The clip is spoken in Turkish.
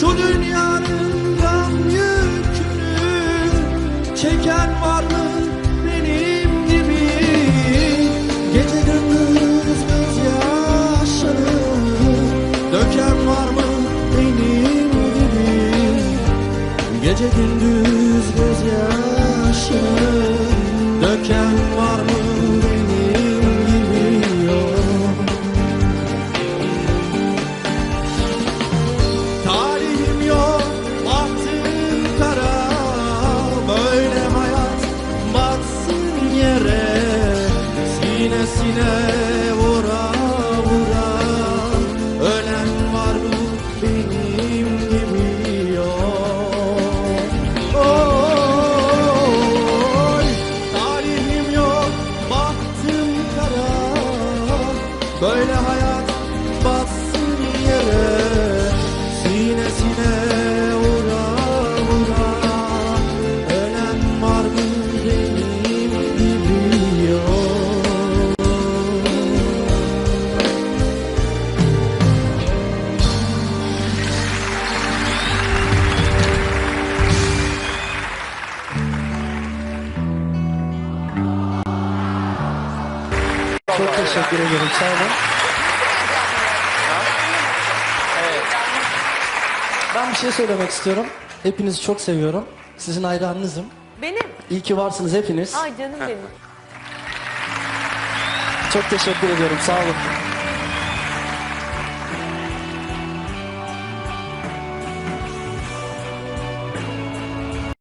Şu dünyanın gam yükünü çeken var mı benim gibi? Gece gündüz göz gözyaşını döken var mı benim gibi? Gece gündüz göz gözyaşını Sinesine vura vura Ölen var mı benim gibi? Yok Oy, talihim yok, bahtım kara. Böyle hayat batsın yere Sinesine vura vura Çok teşekkür ederim. Sağ olun. Ben bir şey söylemek istiyorum. Hepinizi çok seviyorum. Sizin hayranınızım. Benim. İyi ki varsınız hepiniz. Ay canım benim. Çok teşekkür ediyorum. Sağ olun.